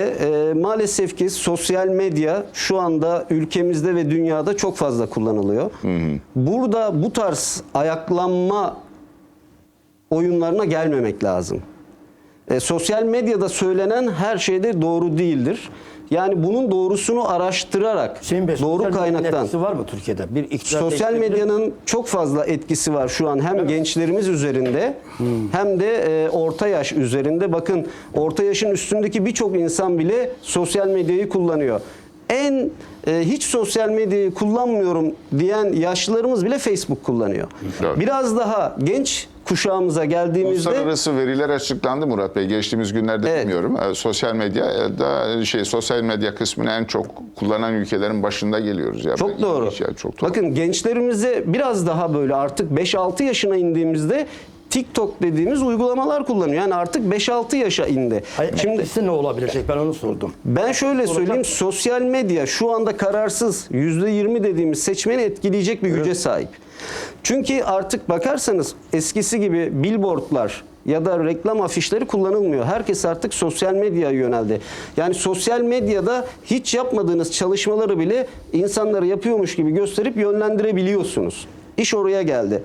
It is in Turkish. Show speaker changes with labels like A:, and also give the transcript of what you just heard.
A: E, maalesef ki sosyal medya şu anda ülkemizde ve dünyada çok fazla kullanılıyor. Burada bu tarz ayaklanma oyunlarına gelmemek lazım. E, sosyal medyada söylenen her şey de doğru değildir. Yani bunun doğrusunu araştırarak
B: Hüseyin Bey,
A: doğru kaynaktan
B: etkisi var mı Türkiye'de? Bir iktidar
A: Sosyal medyanın çok fazla etkisi var şu an hem gençlerimiz üzerinde hem de e, orta yaş üzerinde. Bakın orta yaşın üstündeki birçok insan bile sosyal medyayı kullanıyor. En e, hiç sosyal medyayı kullanmıyorum diyen yaşlılarımız bile Facebook kullanıyor.
C: Evet.
A: Biraz daha genç kuşağımıza geldiğimizde
C: Uluslararası veriler açıklandı Murat Bey. Geçtiğimiz günlerde
A: Evet.
C: bilmiyorum. Ee, Sosyal medya e, da şey sosyal medya kısmını en çok kullanan ülkelerin başında geliyoruz ya.
A: Çok doğru.
C: Ya, çok doğru.
A: Bakın gençlerimize biraz daha böyle artık 5-6 yaşına indiğimizde TikTok dediğimiz uygulamalar kullanıyor. Yani artık 5-6 yaşa indi.
B: Hayır,
A: Şimdi
B: etkisi ne olabilecek? Ben onu sordum.
A: ben şöyle
B: Olacak.
A: söyleyeyim. Sosyal medya şu anda kararsız %20 dediğimiz seçmeni etkileyecek bir güce sahip. Çünkü artık bakarsanız eskisi gibi billboardlar ya da reklam afişleri kullanılmıyor. Herkes artık sosyal medyaya yöneldi. Yani sosyal medyada hiç yapmadığınız çalışmaları bile insanlara yapıyormuş gibi gösterip yönlendirebiliyorsunuz. İş oraya geldi.